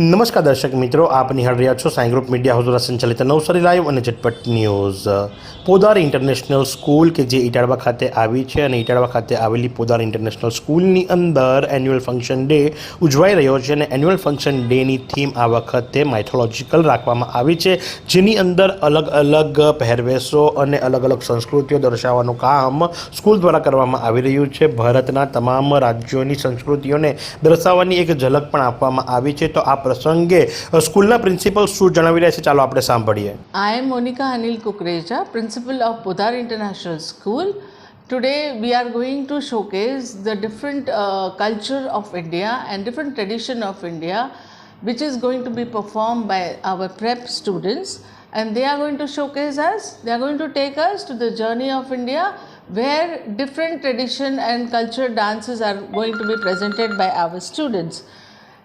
નમસ્કાર દર્શક મિત્રો, આપ નિહાળ રહ્યા છો સાંઈ ગ્રુપ મીડિયા હાઉસ દ્વારા સંચાલિત નવસારી લાઈવ અને ઝટપટ ન્યૂઝ. પોદાર ઇન્ટરનેશનલ સ્કૂલ કે જે ઇટાળવા ખાતે આવી છે અને ઇટાળવા ખાતે આવેલી પોદાર ઇન્ટરનેશનલ સ્કૂલની અંદર એન્યુઅલ ફંક્શન ડે ઉજવાઈ રહ્યો છે અને એન્યુઅલ ફંક્શન ડેની થીમ આ વખતે માઇથોલોજીકલ રાખવામાં આવી છે, જેની અંદર અલગ અલગ પહેરવેશો અને અલગ અલગ સંસ્કૃતિઓ દર્શાવવાનું કામ સ્કૂલ દ્વારા કરવામાં આવી રહ્યું છે. ભારતના તમામ રાજ્યોની સંસ્કૃતિઓને દર્શાવવાની એક ઝલક પણ આપવામાં આવી છે. તો આ પ્રસંગે સ્કૂલના પ્રિન્સિપલ શું જણાવી રહ્યા છે ચાલો આપણે સાંભળીએ am Monica Anil Kukreja, principal of Pudar International School. Today we are going to showcase the different uh, culture of India and different tradition of India, which is going to be performed by our prep students. And they are going to showcase us, they are going to take us to the journey of India where different tradition and culture dances are going to be presented by our students.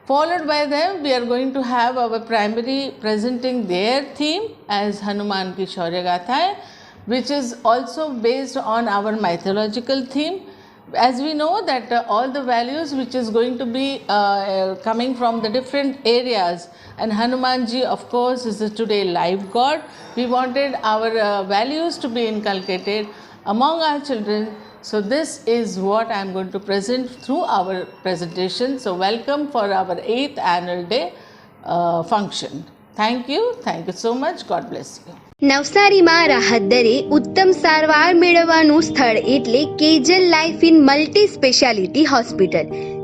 Followed by them, we are going to have our primary presenting their theme as Hanuman ki Shaurya which is also based on our mythological theme. As we know that uh, all the values which is going to be uh, uh, coming from the different areas, and Hanumanji, of course, is today live God. We wanted our uh, values to be inculcated among our children so this is what I am going to present through our presentation. So welcome for our eighth annual day uh, function. Thank you. Thank you so much. God bless you. નવસારીમાં રાહત દરે ઉત્તમ સારવાર મેળવવાનું સ્થળ એટલે Kejal life in multi speciality hospital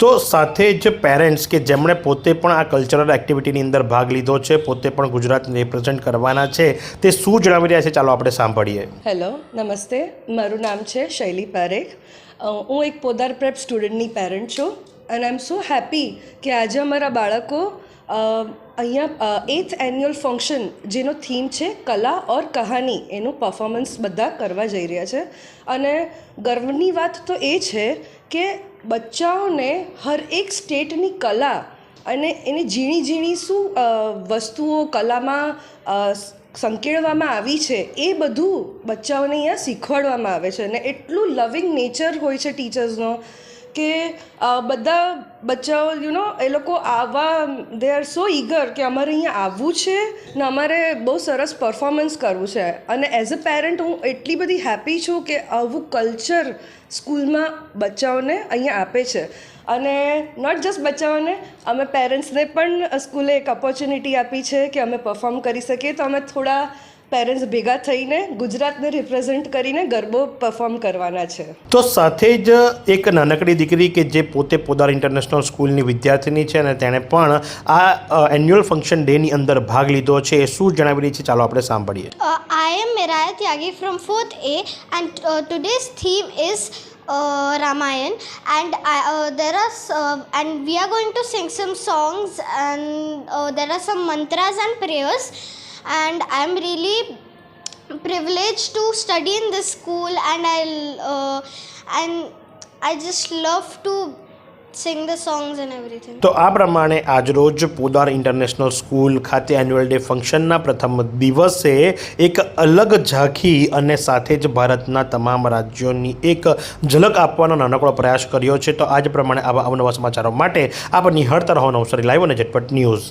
તો સાથે જ પેરેન્ટ્સ કે જેમણે પોતે પણ આ કલ્ચરલ એક્ટિવિટીની અંદર ભાગ લીધો છે, પોતે પણ ગુજરાતને રિપ્રેઝેન્ટ કરવાના છે, તે શું જણાવી રહ્યા છે ચાલો આપણે સાંભળીએ. હેલો નમસ્તે. મારું નામ છે શૈલી પારેખ. હું એક પોદાર પ્રેપ સ્ટુડન્ટની પેરેન્ટ છું અને આઈ એમ સો હેપી કે આજે અમારા બાળકો અહીંયા એથ એન્યુઅલ ફંક્શન જેનો થીમ છે કલા ઓર કહાની, એનું પરફોર્મન્સ બધા કરવા જઈ રહ્યા છે. અને ગર્વની વાત તો એ છે કે બચ્ચાઓને હર એક સ્ટેટની કલા અને એની ઝીણી ઝીણી શું વસ્તુઓ કલામાં સંકેળવામાં આવી છે, એ બધું બચ્ચાઓને અહીંયા શીખવાડવામાં આવે છે. અને એટલું લવિંગ નેચર હોય છે ટીચર્સનો કે બધા બચ્ચાઓ યુ નો એ લોકો આવવા દે આર સો ઈગર કે અમારે અહીંયા આવવું છે ને અમારે બહુ સરસ પરફોર્મન્સ કરવું છે. અને એઝ અ પેરેન્ટ હું એટલી બધી હેપી છું કે આવું કલ્ચર સ્કૂલમાં બચ્ચાઓને અહીંયા આપે છે. અને નોટ જસ્ટ બચ્ચાઓને, અમે પેરેન્ટ્સને પણ સ્કૂલે એક ઓપોર્ચ્યુનિટી આપી છે કે અમે પરફોર્મ કરી શકીએ. તો અમે થોડા પેરેન્ટ્સ ભેગા થઈને ગુજરાતને રિપ્રેઝેન્ટ કરીને ગરબો પરફોર્મ કરવાના છે તો સાથે જ એક નાનકડી દીકરી કે જે પોતે પોદાર ઇન્ટરનેશનલ સ્કૂલની વિદ્યાર્થીની છે અને તેણે પણ આ એન્યુઅલ ફંક્શન ડેની અંદર ભાગ લીધો છે એ શું જણાવી રહી છે ચાલો આપણે સાંભળીએ Uh, am Miraya Tyagi from 4th A, and uh, today's theme is uh, Ramayan, and uh, there are uh, and we are going to sing some songs, and uh, there are some mantras and prayers, and I am really privileged to study in this school, and I'll uh, and I just love to sing the songs and everything તો આ પ્રમાણે આજરોજ Podar international school ખાતે annual day ફંક્શનના પ્રથમ દિવસે એક અલગ ઝાંખી અને સાથે જ ભારતના તમામ રાજ્યોની એક ઝલક આપવાનો નાનકડો પ્રયાસ કર્યો છે. તો આજ પ્રમાણે આવા અવનવા સમાચારો માટે આપ નિહાળતા રહો નવસારી લાઈવ અને ઝટપટ ન્યૂઝ.